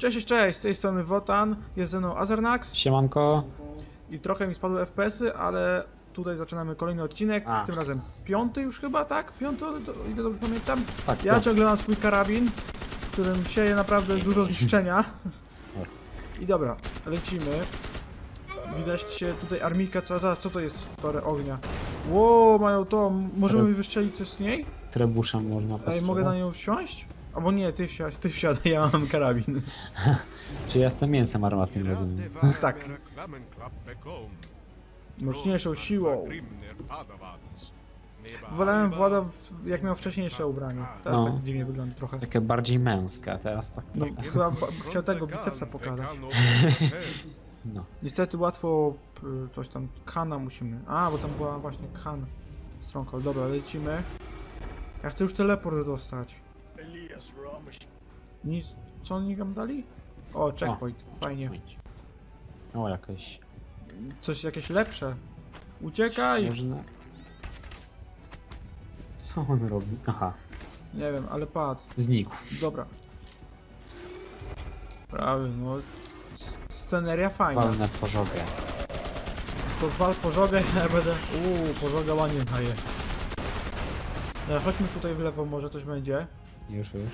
Cześć, cześć, z tej strony Wotan, jest ze mną Azernax Siemanko. i trochę mi spadły FPS-y, ale tutaj zaczynamy kolejny odcinek, A. tym razem piąty już chyba, tak? Piąty, to- ile dobrze pamiętam? Tak, Ja to. ciągle mam swój karabin, którym sieje naprawdę dużo zniszczenia. I dobra, lecimy. Widać się tutaj armika, co, zaraz, co to jest parę ognia? Ło, mają to, możemy Tre- wystrzelić coś z niej? Trebuszem można Ej, mogę na nią wsiąść? Albo nie, ty wsiadaj, ty wsiadaj, ja mam karabin. Czy ja jestem mięsem armatnym, rozumiem. Tak. Mocniejszą siłą. Wolałem Włada, w- jak miał wcześniejsze ubranie. Teraz No. tak dziwnie wygląda trochę. Takie bardziej męskie, a teraz tak No, trochę. chyba ba- chciał tego bicepsa pokazać. No. Niestety łatwo p- coś tam, Kana musimy. A, bo tam była właśnie Kan. Stronghold, dobra, lecimy. Ja chcę już teleport dostać. Nic, co oni nam dali? O, checkpoint, fajnie. O, jakieś. Coś jakieś lepsze. Uciekaj! Można. Co on robi? Aha, Nie wiem, ale padł. znikł. Dobra. Prawie, no. Sceneria fajna. Walnę pożogę. To wal pożogę, ja będę... Uuu, pożoga ładnie daje. Dobra, chodźmy tutaj w lewo, może coś będzie. Już, już.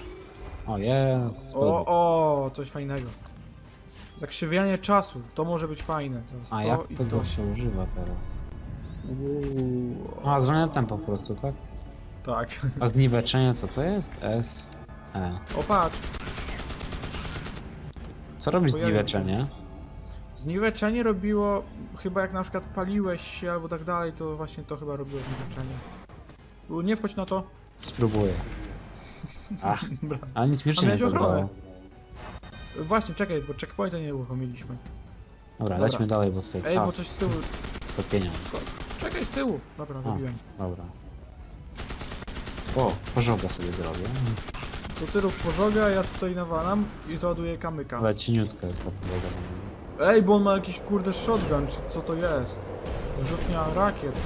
O, jest. O, o, coś fajnego. Zakrzywianie czasu, to może być fajne. Teraz A to jak i tego to. się używa teraz? Uuu, A, zwolnione tempo po prostu, tak? tak. A zniweczenie co to jest? S. E. O, patrz. Co robi Pojawił się. zniweczenie? Zniweczenie robiło, chyba jak na przykład paliłeś się albo tak dalej, to właśnie to chyba robiło zniweczenie. U, Nie wchodź na to. Spróbuję. Ach, ale nic mi A jeszcze nie zabrało. Właśnie, czekaj, bo checkpointa nie uruchomiliśmy. Dobra, Dobra. lećmy dalej, bo tutaj Ej, bo czas coś z tyłu. to pieniądz. Czekaj, z tyłu. Dobra, A. zrobiłem. Dobra. O, pożogę sobie zrobię. To ty rób pożogę, a ja tutaj nawalam i załaduję kamyka. Ale cieniutka jest ta pożoga. Ej, bo on ma jakiś kurde shotgun, czy co to jest? Rzutnia rakiet.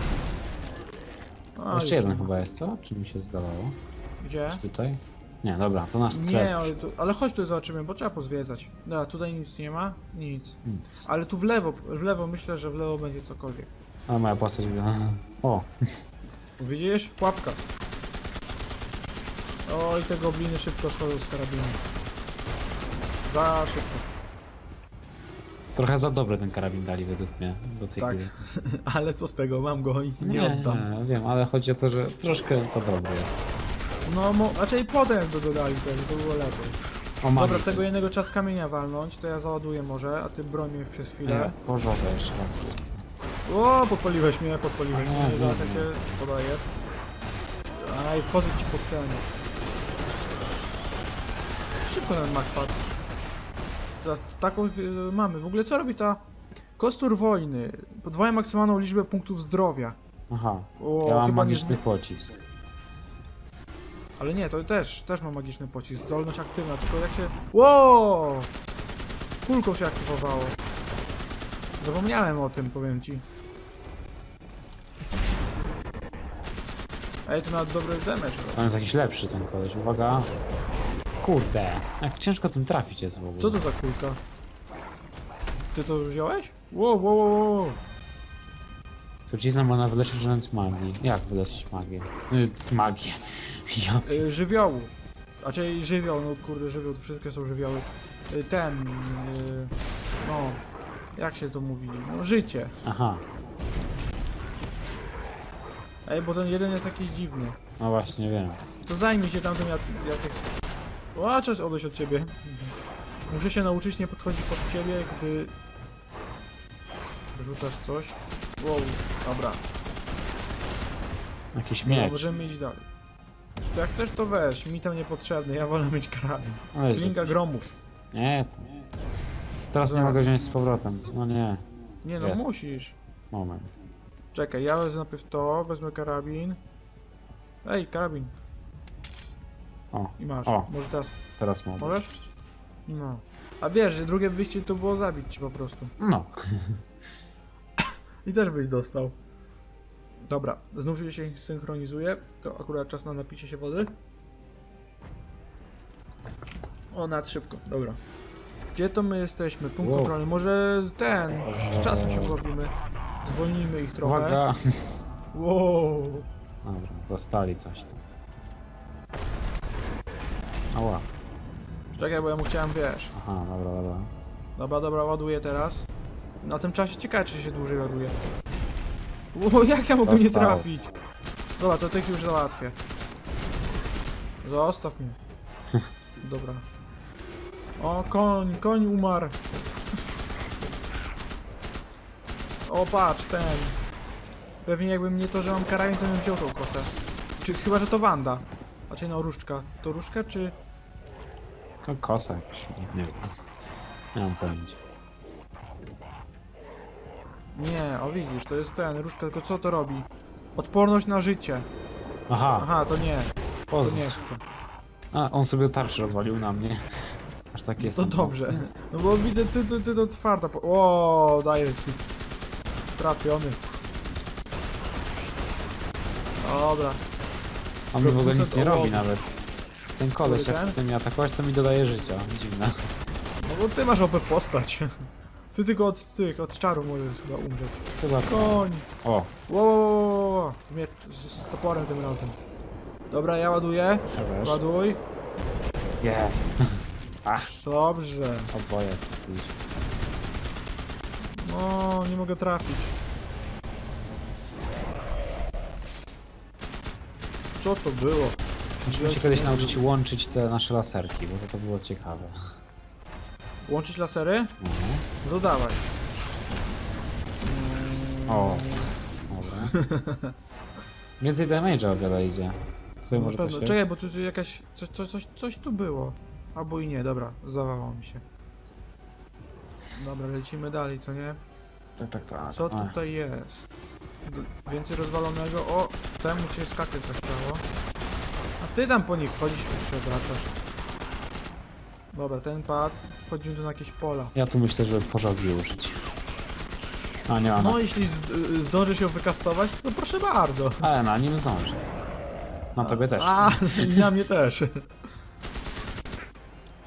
A, Jeszcze jeden ma. chyba jest, co? Czy mi się zdawało? Gdzie? Tutaj? Nie, dobra, to nasz Nie, ale, tu, ale chodź tu zobaczymy, bo trzeba pozwiedzać. Dobra, tutaj nic nie ma, nic. Nic. Ale tu w lewo, w lewo myślę, że w lewo będzie cokolwiek. Ale moja postać wygląda... O, Widzisz? Pułapka. Oj, te gobliny szybko schodzą z karabinu. Za szybko. trochę za dobry ten karabin dali według mnie do tej Tak. gry. Ale co z tego, mam go i nie, Nie, oddam. nie, wiem, ale chodzi o to, że troszkę za dobry jest. No, mo, raczej potem jakby dodali tego, to było lepiej. O, Dobra, tego jednego czas kamienia walnąć, to ja załaduję może, a ty broń mnie przez chwilę. Nie, pożogę jeszcze raz. O, podpaliłeś mnie, podpaliłeś A, mnie, dobra, tak się, dobra jest. Aj, wchodzę ci pod ten. Szybko ten mak padł. Teraz taką y, mamy. W ogóle co robi ta kostur wojny? Podwaja maksymalną liczbę punktów zdrowia. Aha, O, ja mam chyba nie magiczny pocisk. Ale nie, to też, też ma magiczny pocisk. Zdolność aktywna, tylko jak się... Wow! Kulką się aktywowało. Zapomniałem o tym, powiem ci. Ej, to nawet dobry damage. On jest jakiś lepszy ten koleś, uwaga. Kurde, jak ciężko tym trafić jest w ogóle. Co to za kulka? Ty to już wziąłeś? Wow, wow, wow, wow. Trucizna można wyleczyć używając magii. Jak wyleczyć magię? Y, magię. Ja... Y, żywiołu. A czyli żywioł, no kurde, żywioł, to wszystkie są żywioły. Y, ten... Y, no... Jak się to mówi? No życie. Aha, Ej, bo ten jeden jest jakiś dziwny. no właśnie wiem. To zajmij się tamtym jak... jak... O, cześć, odejść od ciebie. Muszę się nauczyć nie podchodzić pod ciebie, gdy... Rzucasz coś. Wow, dobra. Jakiś miecz. możemy iść dalej. To jak chcesz to weź, mi tam niepotrzebny, ja wolę mieć karabin. Oj, Klinga gromów. Nie, to... Teraz nie Zaraz. mogę wziąć z powrotem. No nie, Nie no, Nie. musisz. moment. Czekaj, ja wezmę najpierw to, wezmę karabin. Ej, karabin. O, I masz. O. Może teraz teraz mogę. możesz? No. A wiesz, że drugie wyjście to było zabić ci po prostu. No. I też byś dostał. Dobra, znów się synchronizuje. To akurat czas na napicie się wody. O, nad szybko, dobra. Gdzie to my jesteśmy? Punkt Wow. kontrolny. Może ten. Z czasem się pobawimy. Zwolnimy ich trochę. Uwaga! Wow. Dobra, dostali coś tu. Ała. Czekaj, bo ja mu chciałem, wiesz. Aha, dobra, dobra. Dobra, dobra, ładuję teraz. Na tym czasie ciekawe, czy się dłużej ładuje. O, jak ja mogę nie Dostał. trafić? Dobra, to tych już załatwię. Zostaw mnie. Dobra. O, koń, koń umarł. O, patrz, ten. Pewnie jakbym nie to, że mam karabin, to bym wziął tą kosę. Czy chyba, że to Wanda. Znaczy no, różdżka. To różdżka, czy... To kosa jakaś, nie, nie wiem. Nie mam pojęcia. Nie, o widzisz, to jest ten, różdżka, tylko co to robi? Odporność na życie. Aha, Aha, to nie, to nie chcę. A, on sobie tarczę rozwalił na mnie. Aż tak jest. To dobrze. No bo widzę, ty, ty, ty to twarda po... O, daję ci. Trafiony. Dobra. On mi w ogóle nic nie robi nawet. Ten koleś jak ten? chce mnie atakować, to mi dodaje życia. Dziwne. No bo ty masz OP postać. Ty tylko od tych, od czarów możesz chyba umrzeć. Chyba. Koń. O, Wo, wo, wo, wo. Z, z, z toporem tym razem. Dobra, ja ładuję. wiesz. Ładuj. Jest. Dobrze. oboje trafiliśmy. No, nie mogę trafić. Co to było? Musimy się kiedyś nauczyć łączyć te nasze laserki, bo to, to było ciekawe. Łączyć lasery? No, No to dawaj. Mm, O. dobra. Więcej damage'a o wiele idzie. Tutaj Na może pewno. coś się... Czekaj, bo tu tu jakaś... Coś, coś, coś, coś tu było. Albo i nie, dobra, zawało mi się. Dobra, lecimy dalej, co nie? Tak, tak, tak. Co A, tutaj jest? D- Więcej rozwalonego. O, temu cię skakać zachciało. A ty tam po nich chodzisz i się obracasz. Dobra, ten pad. Wchodzimy tu na jakieś pola. Ja tu myślę, żeby pożogi użyć. A nie mam. No, jeśli zd- zdążysz ją wykastować, to proszę bardzo. Ale na nim zdążę. Na tobie też. A, i na mnie też.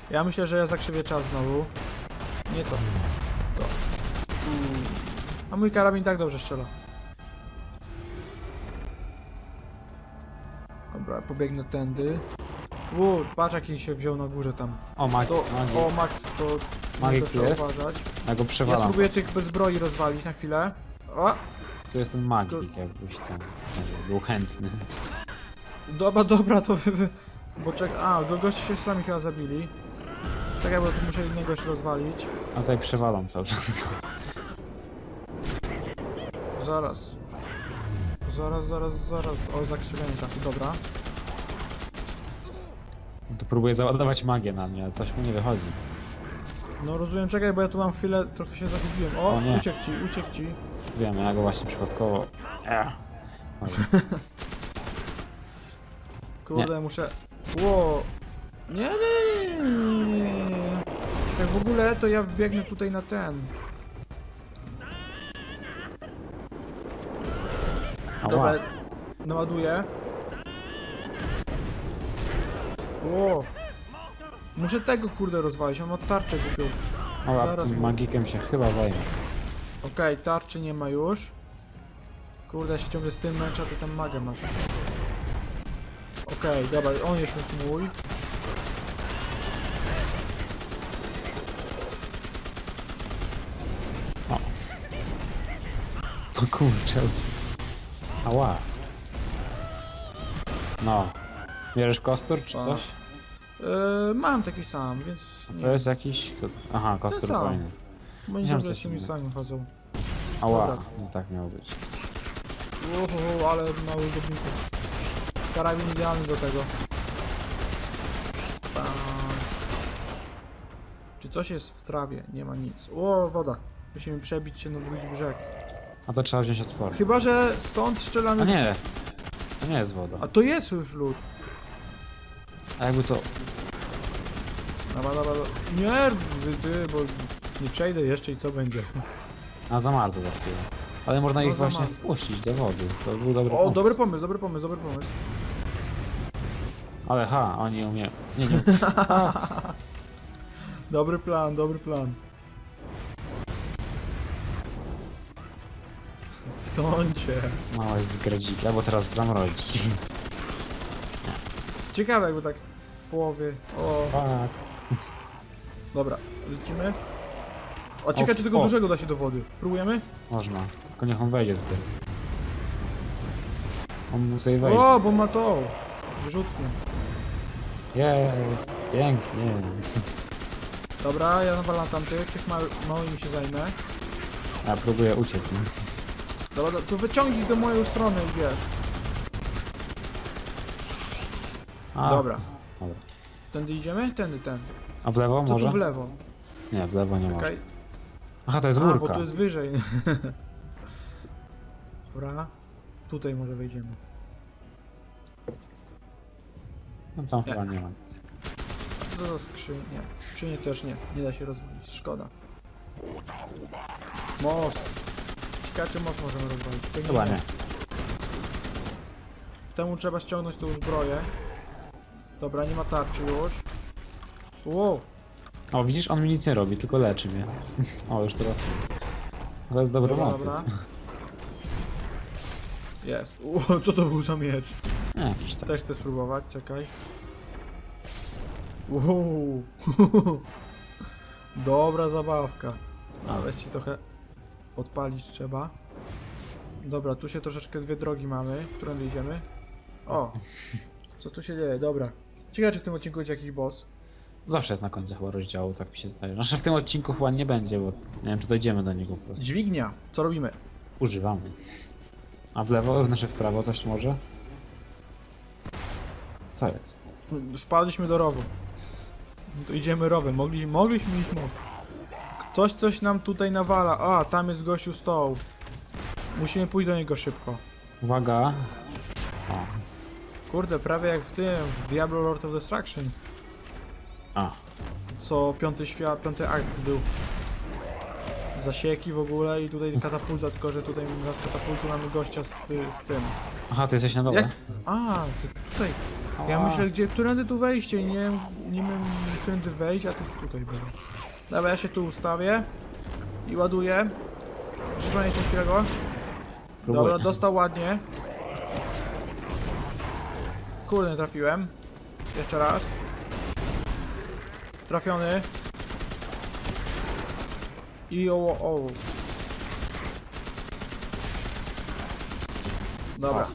Ja myślę, że ja zakrzywię czas znowu. Nie to. To. Mm. A mój karabin tak dobrze strzela. Dobra, pobiegnę tędy. U, patrz jaki się wziął na górze tam. O, mag To, magik. o, mag, to Magik tu jest? zauważać. Ja go Ja przewalam. spróbuję tych bez zbroi rozwalić na chwilę. O, Tu jest ten magik, jakbyś tam nie wiem, był chętny. Dobra, dobra, to wy, wy bo czek... A, go goście się sami chyba zabili. Czekaj, bo tu muszę innego jeszcze rozwalić. A tutaj przewalam cały czas. Zaraz. Zaraz, zaraz, zaraz. O, zakrzywienie czasu, dobra. Tu próbuję załadować magię na mnie, ale coś mu nie wychodzi. No rozumiem, czekaj, bo ja tu mam chwilę, trochę się zagubiłem. O, O nie. uciekł ci, uciekł ci. Wiem, ja go właśnie przypadkowo... Ech. Może. Kurde, muszę... Ło. Nie, nie, nie, nie, nie, nie, nie. Tak w ogóle, to ja biegnę tutaj na ten. Ała. Dobra, naładuję. Ło. Muszę tego kurde rozwalić, on ma tarczę kupił. Ała, zaraz tym mu- magikiem się chyba zajmę. Okej, tarczy nie ma już. Kurde, ja się ciągle z tym męczę, ty tam magę masz. Okej, dobra, on jest już mój. O kurczę. Ała. No. Bierzesz kostur czy coś? Yy, mam taki sam, więc... To jest jakiś... Aha, kostur sam. fajny. Wiem, co z tymi sami chodzą. Ała. Dobra. No tak miało być. Uhu, ale mały gobników. Karabin idealny do tego. Bam. Czy coś jest w trawie? Nie ma nic. O, woda. Musimy przebić się na drugi brzeg. A to trzeba wziąć odporę. Chyba, że stąd A strzelamy... nie. To nie jest woda. A to jest już lód. A jakby to... Dobra, dobra, dobra. Nie, ty, ty, bo nie przejdę jeszcze i co będzie. A zamarza za chwilę. Ale można No, ich właśnie wpuścić do wody. To był dobry O, pomysł. dobry pomysł, dobry pomysł, dobry pomysł. Ale ha, oni umieją. Nie, nie. Dobry plan, dobry plan. Toncie. Małe zgradziki, albo teraz zamrozi. Ciekawe jakby tak w połowie. O, Tak. dobra, lecimy. A ciekawe czy tego o. dużego da się do wody. Próbujemy? Można. Tylko niech on wejdzie tutaj. On mu tutaj wejdzie. O, bo ma to. Wyrzutnie. Jest, pięknie. Dobra, ja nawalam tamtych, tych ma małymi się zajmę. Ja próbuję uciec. Nie? Dobra, to- to wyciągnij do mojej strony i wiesz. A, Dobra. dobra. Tędy idziemy? Tędy, tędy. A w lewo Co może? tu w lewo? Nie, w lewo nie ma. Okej. Aha, to jest A, bo górka. tu jest wyżej. Dobra. Tutaj może wejdziemy. No tam chyba nie ma. A co to za skrzyń? Nie. Skrzynie też nie. Nie da się rozwalić. Szkoda. Most. Ciekawe czy most możemy rozwalić. Chyba nie. Temu trzeba ściągnąć tą zbroję. Dobra, nie ma tarczy już. Wow. O, widzisz, on mi nic nie robi, tylko leczy mnie. O, już teraz. To jest dobry Dobra, motyw. dobra. Jest. Co to był za miecz? Nie, jakiś tam. Też chcę spróbować, czekaj. Wow. Dobra zabawka. A weź ci trochę odpalić trzeba. Dobra, tu się troszeczkę dwie drogi mamy. Którędy idziemy? O! Co tu się dzieje? Dobra. Ciekawe czy w tym odcinku będzie jakiś boss. Zawsze jest na końcu chyba rozdziału, tak mi się zdaje. Znaczy w tym odcinku chyba nie będzie, bo nie wiem czy dojdziemy do niego po prostu. Dźwignia. Co robimy? Używamy. A w lewo, znaczy w prawo coś może? Co jest? Spadliśmy do rowu. No To idziemy rowem. Mogli, mogliśmy iść most. Ktoś coś nam tutaj nawala. A, tam jest gościu stoł. Musimy pójść do niego szybko. Uwaga. Kurde, prawie jak w tym, w Diablo Lord of Destruction. A. Co piąty świat, piąty akt był. Zasieki w ogóle i tutaj katapulta, tylko że tutaj na katapultu mamy gościa z, z tym. Aha, ty jesteś na dole. Jak? A, ty tutaj. Ja A. myślę, gdzie, którędy tu wejście i nie wiem, nie wiem, którędy wejść, a ty tutaj będę. Dobra, ja się tu ustawię i ładuję. Przypomnij coś chwilego. Próbuję. Dobra, dostał ładnie. Kurde, nie trafiłem. Jeszcze raz. Trafiony. I o, o. Dobra.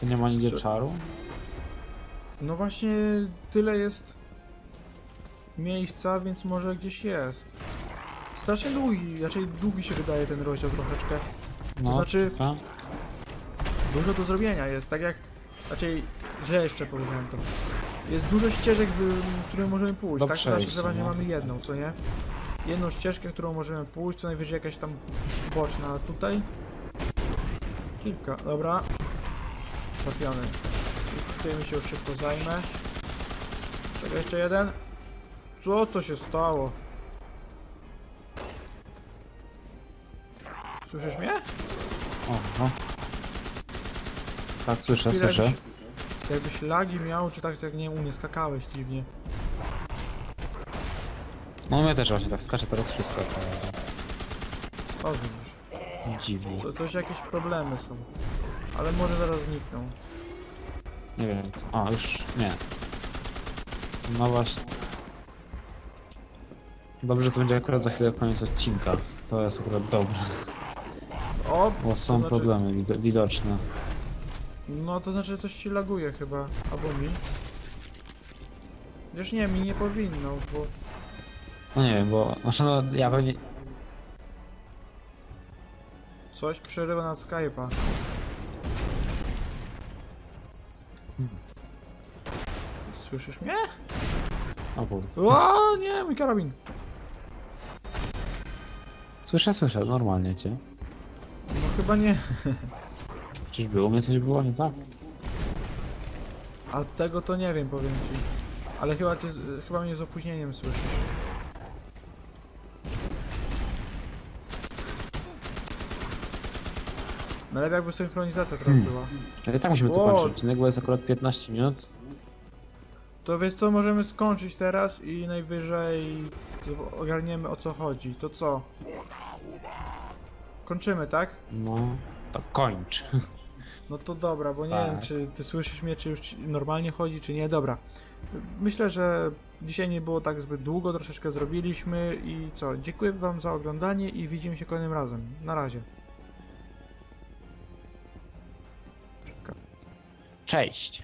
Tu nie ma nigdzie czaru? No właśnie tyle jest miejsca, więc może gdzieś jest. Strasznie długi, raczej długi się wydaje ten rozdział troszeczkę. No, znaczy- trochę. Dużo do zrobienia jest, tak jak... Raczej źle jeszcze powiedziałem to. Jest dużo ścieżek, w którym możemy pójść, Do tak? W naszej przejścia, no. mamy jedną, co nie? Jedną ścieżkę, którą możemy pójść, co najwyżej jakaś tam boczna, tutaj... Kilka, dobra. Trafiony. I tutaj mi się już szybko zajmę. Czekaj, jeszcze jeden. Co to się stało? Słyszysz mnie? O, no. Tak, słyszę, Chwilę, słyszę. Jakbyś, jakbyś lagi miał, czy tak jak nie u mnie skakałeś dziwnie. No mnie też właśnie tak skacze teraz wszystko. O, widzisz. Dziwnie. To, coś jakieś problemy są. Ale może zaraz znikną. Nie wiem co. A, już nie. No właśnie. Dobrze, to będzie akurat za chwilę koniec odcinka. To jest akurat dobre, O! bo są to znaczy- problemy wido widoczne. No to znaczy coś ci laguje chyba. Albo mi. Wiesz nie, mi nie powinno, bo... No nie wiem, bo znaczy no ja pewnie... Coś przerywa na Skype'a. Słyszysz mnie? O. O nie, mój karabin! Słyszę, słyszę, normalnie cię. No chyba nie. Czyżby u mnie coś było nie tak? A tego to nie wiem, powiem ci. Ale chyba cię, chyba mnie z opóźnieniem słyszysz. Najlepiej jakby synchronizacja teraz Hmm. była. Ale tak musimy to O! kończyć. Odcinek bo jest akurat 15 minut. To wiesz co, możemy skończyć teraz i najwyżej z- ogarniemy o co chodzi. To co? Kończymy, tak? No, to kończ. No to dobra, bo nie Tak. wiem, czy ty słyszysz mnie, czy już normalnie chodzi, czy nie. Dobra. Myślę, że dzisiaj nie było tak zbyt długo, troszeczkę zrobiliśmy i co? Dziękuję wam za oglądanie i widzimy się kolejnym razem. Na razie. Cześć.